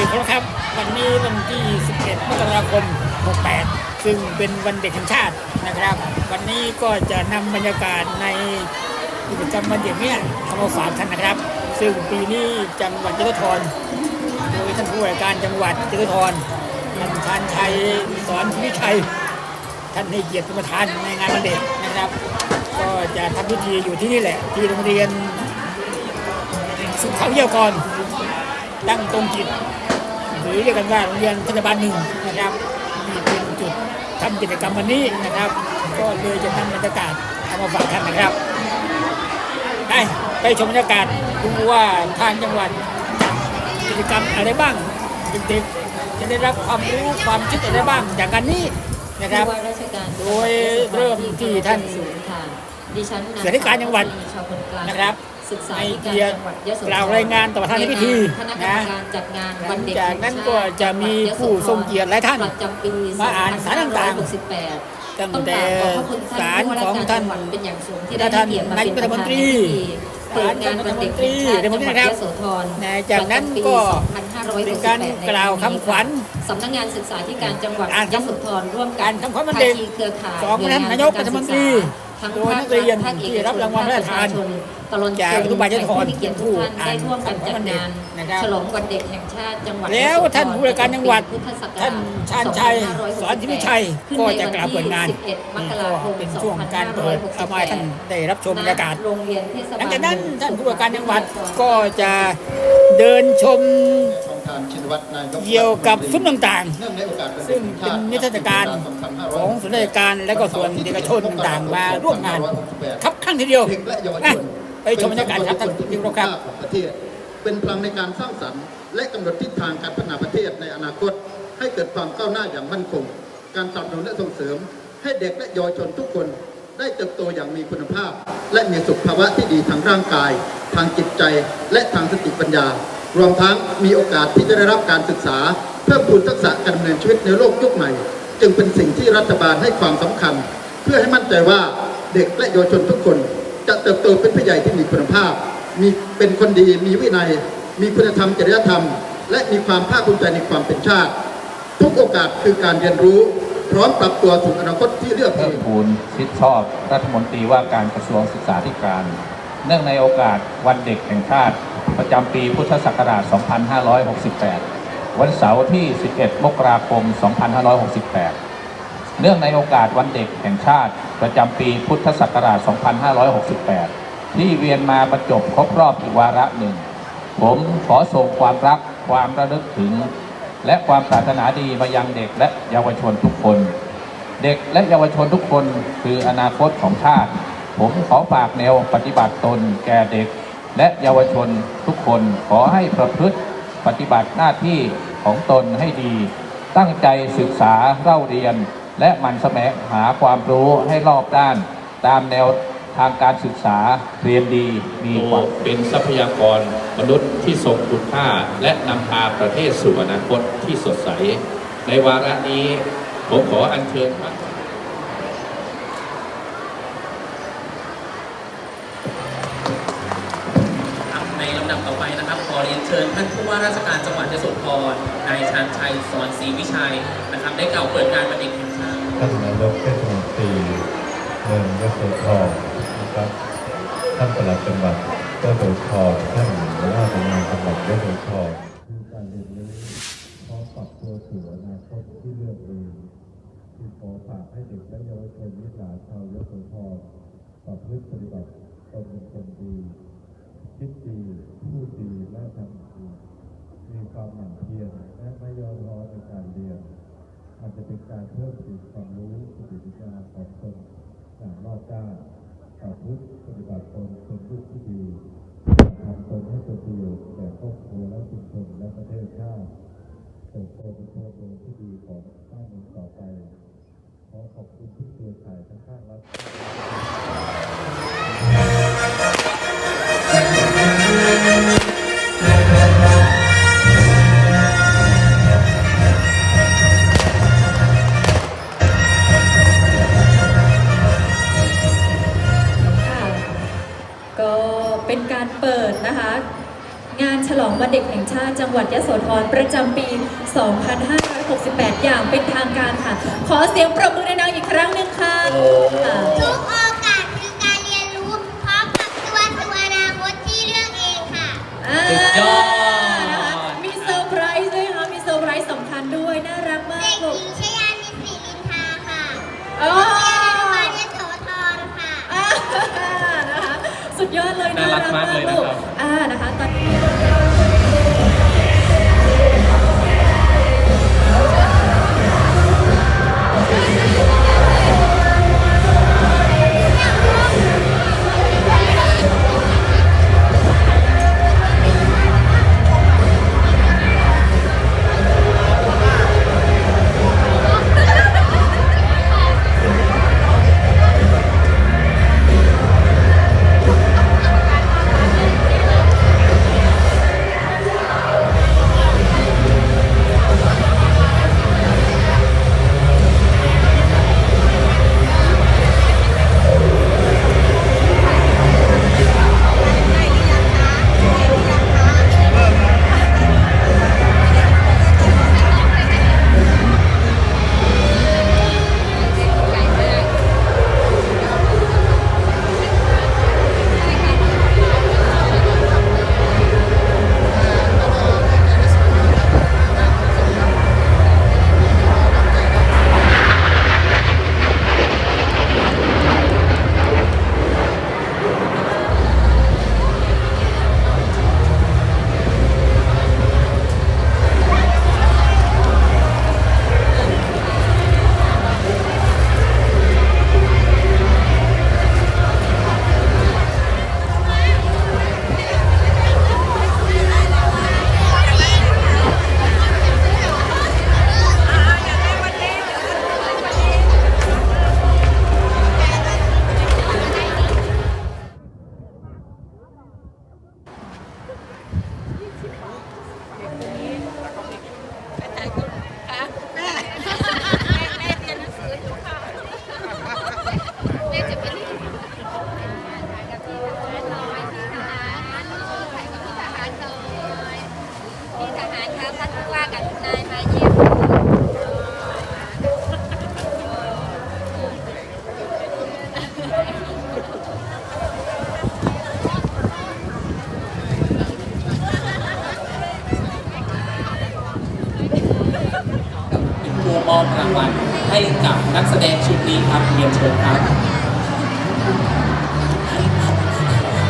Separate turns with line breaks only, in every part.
ครับวันนี้วันที่ 11 มกราคม 68 ซึ่งเป็นวันเด็กแห่งชาตินะครับ วันนี้ก็จะนำบรรยากาศในกิจกรรมวันเด็กเนี่ยเอามาฝากท่านนะครับ ซึ่งปีนี้จังหวัดยะโสธรโดยท่านผู้ว่าการจังหวัดยะโสธรท่านชาญชัยสอนวิชัย ท่านให้เกียรติประธานในงานวันเด็กนะครับ ก็จะทำพิธีอยู่ที่นี่แหละ ที่โรงเรียนสุขวิทยากรตั้งตรงจิต หรือเรียกกันว่าโรงเรียนเทศบาลหนึ่งนะครับนี่เป็นจุดทำกิจกรรมวันนี้นะครับ ก็เลยจะนำบรรยากาศเอามาฝากท่านนะครับไปไปชมบรรยากาศดูว่าทางจังหวัดจัดกิจกรรมอะไรบ้างเด็กๆจะได้รับความรู้ความคิดอะไรบ้างจากการนี้นะครับ
ผู้ว่าราชการ
โดยเริ่มที่ท่าน
ศูนย์ค่ะดิฉันนง
เสนาธิการจังหวัด
ชาวคนกลาง
นะครับ
ศึกษา
ให้
ธิ
เกียรติ
จังหวัดยโสธ
กล่าวรายงานต่อประธานในพิธี
คณะกรรมการจัดงาน
หลั
วัน
ง
เด็ก
จากนั้น
แห่งชาติ
ก็จะมีผู้ทรงเกียรติหลายท่าน
ประจำปี
มาอ่านสารต่างๆ
2568
ตั้ง
ต้องก
แต่
ราบขอบพระคุณท่าน
สาร
ผู้ว่า
ของ
ราชการ
ท่าน
จังหวัดเป็นอย่างสูงที่
ท่า
ได้
น
ให้เกียรติมาเป็น
นายกรัฐมนตรี
เปิดงานวันเด็กแห่งชาติจังหวัดยโสธร
นะจากนั้นก็เป็นการกล่าวคำขวัญ
สำนักงานศึกษาธิการจังหวัด
อ่าน
ย
คำ
โสธรร่วมกั
อ่านคำขวัญวันเด็ก
ภาคีเครือข่าย
ของท่านนายกรัฐมนตรี
ทั้ง
โดยนักเรียนที่รับรางวัลพระราชทาน
ตลอด
จากอนุบาลยโสธร
ผู้มีเกียรติทุกท่านได้ร่วมกันจัดงาน
นะครับ
ฉลองวันเด็กแห่งชาติจังหวัด
แล้วท่านผู้ว่าการจังหวัด
พุทธศักร
ท่านชาญชัยสอนทิวิชัยก็จะกล่าวเปิดงาน
ขึ้ใวัที่11มก
ก็
ราคม
เป็นช่วงการเปิดเอามาให้ท่านได้รับชมบรรยากาศ
โรงเรียนเทศบาล
หลังจากนั้นท่านผู้ว่าการจังหวัดก็จะเดินชม เกี่ยวกับซุ้มต่าง
เนื่องในโอกาสวัน
ๆ
เด็
ซึ่
ก
ง
แห่ง
เป็น
ชาติ
นิทรรศการของส่วนราชการและก็ส่วนเอกชนต่างๆ มาร่วมงานครับข้างทีเดียว
เด็กและเยาวช
อะ
น
ไปชมบรรยากาศครับท่านที่เคารพครับ
ของประเทศเป็นพลังในการสร้างสรรค์และกำหนดทิศทางการพัฒนาประเทศในอนาคต ให้เกิดความก้าวหน้าอย่างมั่นคง การสนับสนุนและส่งเสริม ให้เด็กและเยาวชนทุกคนได้เติบโตอย่างมีคุณภาพ และมีสุขภาวะที่ดีทางร่างกาย ทางจิตใจ และทางสติปัญญา รวมทั้งมีโอกาสที่จะได้รับการศึกษา เพิ่มพูนทักษะการดำเนินชีวิตในโลกยุคใหม่ จึงเป็นสิ่งที่รัฐบาลให้ความสำคัญ เพื่อให้มั่นใจว่าเด็กและเยาวชนทุกคน จะเติบโตเป็นผู้ใหญ่ที่มีคุณภาพ มีเป็นคนดีมีวินัย มีคุณธรรมจริยธรรม และมีความภาคภูมิใจในความเป็นชาติ ทุกโอกาสคือการเรียนรู้พร้อมปรับตัวสู่อนาคตที่เลือกเอ
เพิ่ม
ง
พูนชิดชอบรัฐมนตรีว่าการกระทรวงศึกษาธิการ เนื่องในโอกาสวันเด็กแห่งชาติ ประจำปีพุทธศักราช 2568 วันเสาร์ที่ 11 มกราคม 2568 เนื่องในโอกาสวันเด็กแห่งชาติประจำปีพุทธศักราช 2568 ที่เวียนมาบรรจบครบรอบอีกวาระหนึ่ง ผมขอส่งความรักความระลึกถึง และความปรารถนาดีมายังเด็กและเยาวชนทุกคน เด็กและเยาวชนทุกคนคืออนาคตของชาติ ผมขอฝากแนวปฏิบัติตนแก่เด็ก และเยาวชนทุกคนขอให้ประพฤติปฏิบัติหน้าที่ของตนให้ดี ตั้งใจศึกษาเล่าเรียน และหมันแสวงหาความรู้ให้รอบด้าน ตามแนวทางการศึกษาเรียนดีมีความ
เป็นทรัพยากรมนุษย์ที่ทรงคุณค่า และนำพาประเทศสู่อนาคตที่สดใส ในวาระนี้ผมขออัญเชิญพระ
ต่อไปนะครับ ขอเรียนเชิญท่านผู้ว่าราชการจังหวัดยโสธรนายชานชัยสอนศรีวิชัยนะครับ ได้กล่าวเปิดงานวันเด็กแห่งชาติ
ท่านนายกเทศมนตรีเมืองยโสธรนะครับท่านปลัดจังหวัดยโสธรท่านหัวหน้าทำงานจังหวัดยโสธรคือการเรียนรู้พร้อมปรับตัวสู่อนาคตที่เลือกเองที่ขอฝากให้เด็กและเยาวชนวิสาชาวยโสธรประพฤติปฏิบัติตนเป็นคนดี คิดดีพูดดีและทำดีมี ความหมั่นเพียรและไม่ย่อท้อในการเรียนมันจะเป็นการเพิ่มพูนความรู้สติปัญญาของตนอย่างรอบด้านประพฤติปฏิบัติตนเป็นลูกที่ดีทำตนให้เป็นประโยชน์แก่ครอบครัวและชุมชนและประเทศชาติเติบโตเป็นพลเมืองที่ดีของบ้านเมืองต่อไปขอขอบคุณทุกเครือข่ายทั้งภาครัฐ
ฉลองวันเด็กแห่งชาติ
ติจังหวัดยโสธรประจำปี 2568 อย่างเป็นทางการค่ะ ขอเสียงปรบมือดังๆอีกครั้งหนึ่งค่ะค่ะ
ทุกโอกาสคือการเรียนรู้พร้อมกับตัวสู่อนาคตที่เลือกเองค่ะ
อ่า
สุดยอด
นะคะมีเซอร์ไพรส์ด้วยค่ะมีเซอร์ไพรส์สำคัญด้วย น่ารักมา
เด็
ก
ก
ลู
ห
ก
ญิงชยานิสิรินทาค่ะ
อ๋อ
โรงเรียนอนุบาลยโสธรค่ะ
อ่านะคะสุดยอด เลย
น่ารักมากเลยนะครับ
ลูอ่านะคะตอนนี้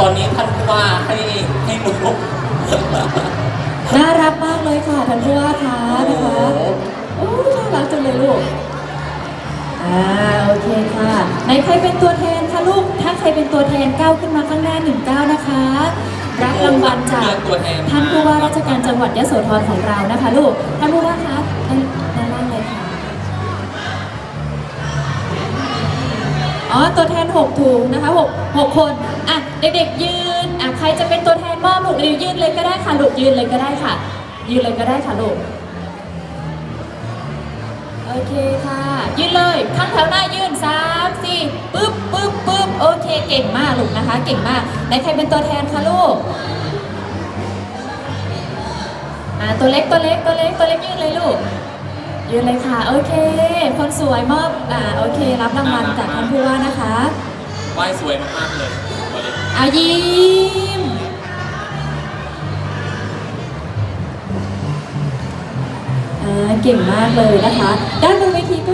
ตอนนี้ท่านผู้ว่าให้ให้หนู
น่ารักมากเลยค่ะท่านผู้ว่าคะนะคะโอ้น่ารักจังเลยลูกอ่าโอเคค่ะไหนใครเป็นตัวแทนคะลูกถ้าใครเป็นตัวแทนก้าวขึ้นมาข้างหน้าหนึ่งก้าวนะคะรับรางวัลจาก
ท่า
นผู้ว่าราชการจังหวัดยโสธรของเรานะคะ ลูกท่านผู้ว่าคะ อ๋อ ตัวแทน 6 ถุงนะคะ6 6คน อะ เด็กๆ ยืน อะ ใครจะเป็นตัวแทนมอบลูกเดี๋ยวยืนเลยก็ได้ค่ะ ลูกยืนเลยก็ได้ค่ะ ยืนเลยก็ได้ค่ะลูก โอเคค่ะ ยืนเลยข้างแถวหน้ายืนสามสี่ปึ๊บปึ๊บปึ๊บโอเค เก่งมากลูกนะคะ เก่งมากไหนใครเป็นตัวแทนคะลูก อ่าตัวเล็ก ตัวเล็ก ตัวเล็ก ตัวเล็กยืนเลยลูก ยืนเลยค่ะ โอเค คนสวยมอบอ่าโอเค รับรางวัลจากท่านผู้ว่านะคะ
ไหว้สวยมากๆเลยตัวเล็ก
เอายิ้มอ่าเก่งมากเลยนะคะ ด้านบนเวทีก็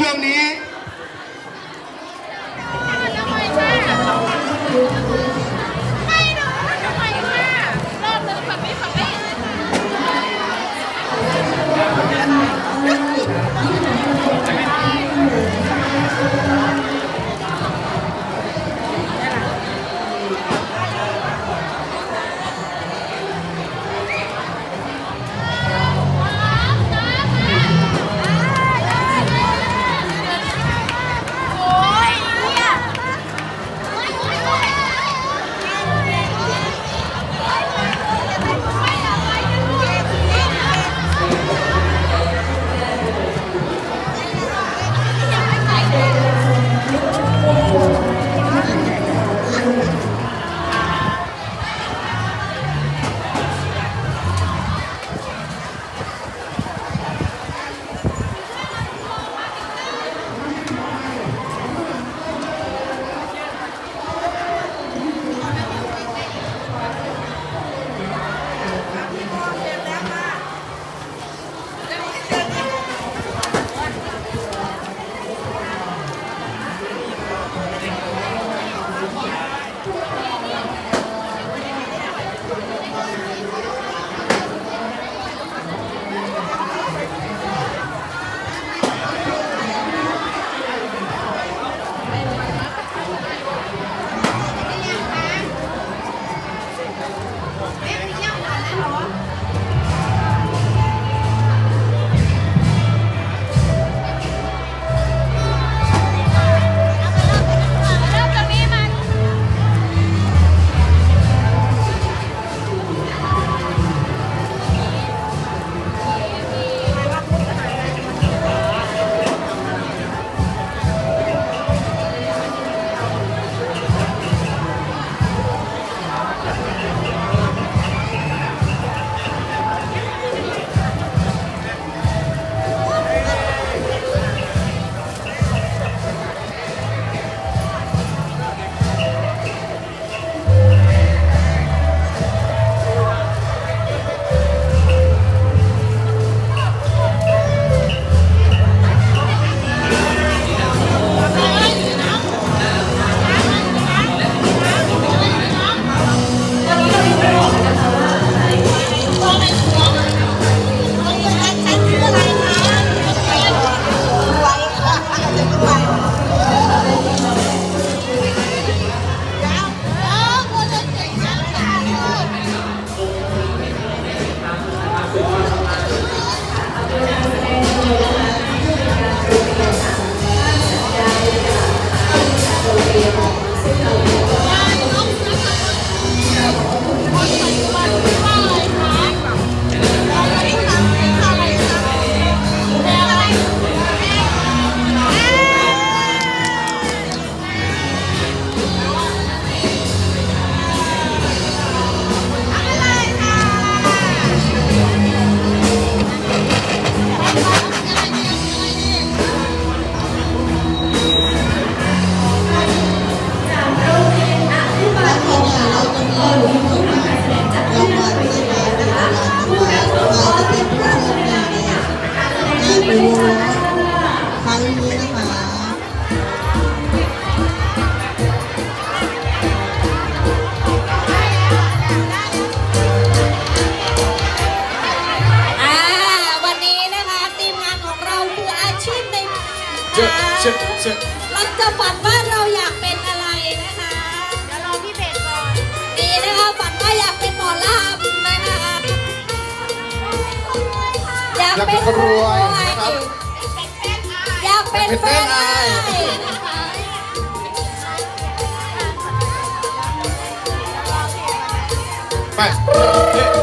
ช่วงนี้ ไ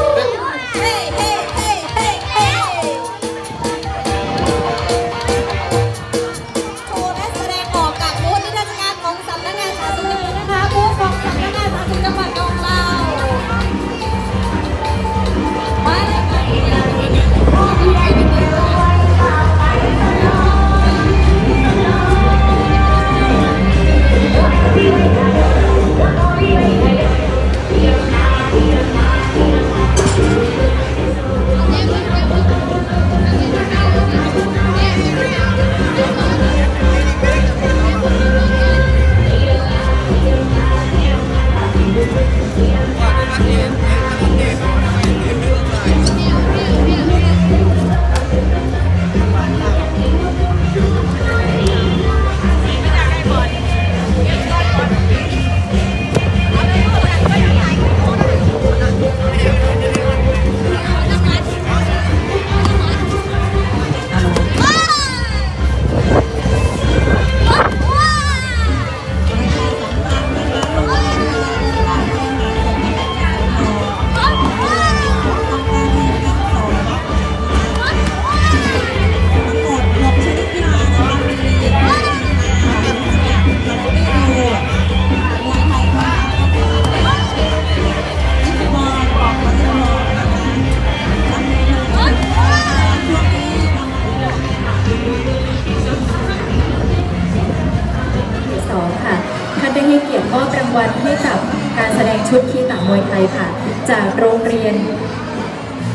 ชุดคีตามวยไทยค่ะ จากโรงเรียน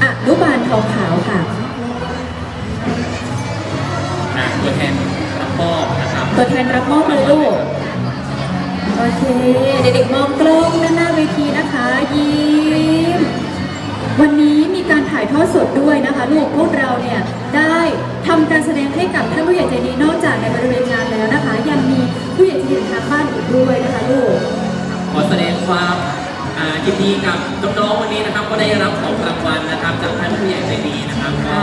อนุบาลทองขาวค่ะ
อ่าตัวแทนรับมอบนะครับ
ตัวแทนรับมอบเลยลูกโอเค เด็กๆมองกล้องด้านหน้าเวทีนะคะ ยิ้ม วันนี้มีการถ่ายทอดสดด้วยนะคะลูกพวกเราเนี่ยได้ทำการแสดงให้กับท่านผู้ใหญ่ใจดีนอกจากในบริเวณงานแล้วนะคะ ยังมีผู้ใหญ่ใจดีทางบ้านอีกด้วยนะคะลูก
ขอแสดงความอ่า ยินดีกับน้องๆวันนี้นะครับก็ได้รับของรางวัลนะครับจากท่านผู้ใหญ่ใจดีนะครับก็